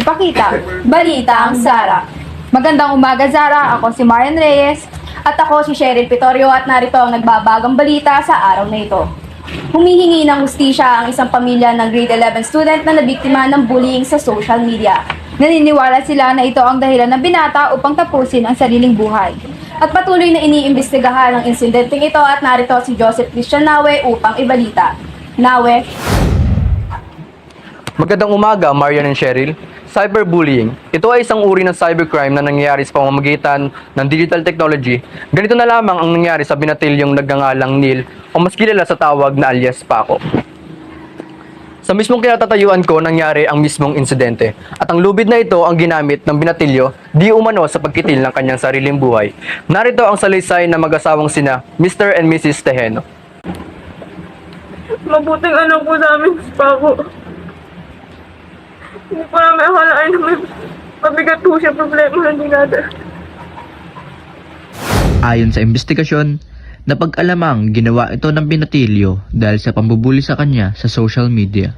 Ipakita. Balita ang Zara. Magandang umaga Zara, ako si Marian Reyes at ako si Cheryl Pitorio at narito ang nagbabagang balita sa araw na ito. Humihingi ng hustisya ang isang pamilya ng grade 11 student na nabiktima ng bullying sa social media. Naniniwala sila na ito ang dahilan ng binata upang tapusin ang sariling buhay. At patuloy na iniimbestigahan ang insidenteng ito at narito si Joseph Christian Nawe upang ibalita. Nawe, Magandang umaga, Marian and Cheryl. Cyberbullying. Ito ay isang uri ng cybercrime na nangyayari sa pamamagitan ng digital technology. Ganito na lamang ang nangyari sa binatilyong nagngangalang Neil o mas kilala sa tawag na alias Paco. Sa mismong kinatatayuan ko nangyari ang mismong insidente at ang lubid na ito ang ginamit ng binatilyo di umano sa pagkitil ng kanyang sariling buhay. Narito ang salaysay ng mag-asawang sina Mr. and Mrs. Tejeno. mabuting anak po namin si Paco. Hindi po namin akalain na may mabigat po siya problema na dinada. Ayon sa investigasyon, napag-alamang ginawa ito ng binatilyo dahil sa pambubuli sa kanya sa social media.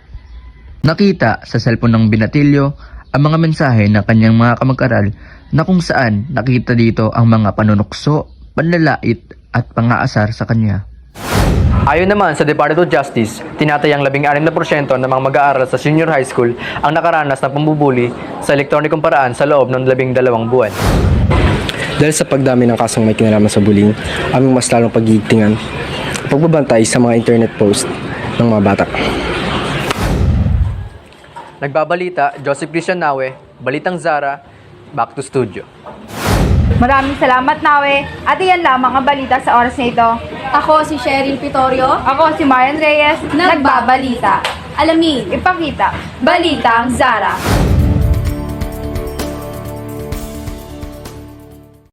Nakita sa cellphone ng binatilyo ang mga mensahe ng kanyang mga kamag-aral na kung saan nakita dito ang mga panunukso, panlalait at pangaasar sa kanya. Ayon naman sa Department of Justice, tinatayang 16% ng mga mag-aaral sa senior high school ang nakaranas ng pambubuli sa elektronikong paraan sa loob ng 12 buwan. Dahil sa pagdami ng kasong may kinalaman sa bullying, aming mas lalong pagigtingan, pagbabantay sa mga internet post ng mga bata. Nagbabalita, Joseph Christian Nawe, Balitang Zara, back to studio. maraming salamat Nawe at iyan lamang ang balita sa oras na ito. Ako si Cheryl Pitorio. Ako si Marian Reyes. Nagbabalita. Alamin, ipakita. Balita ang Zara.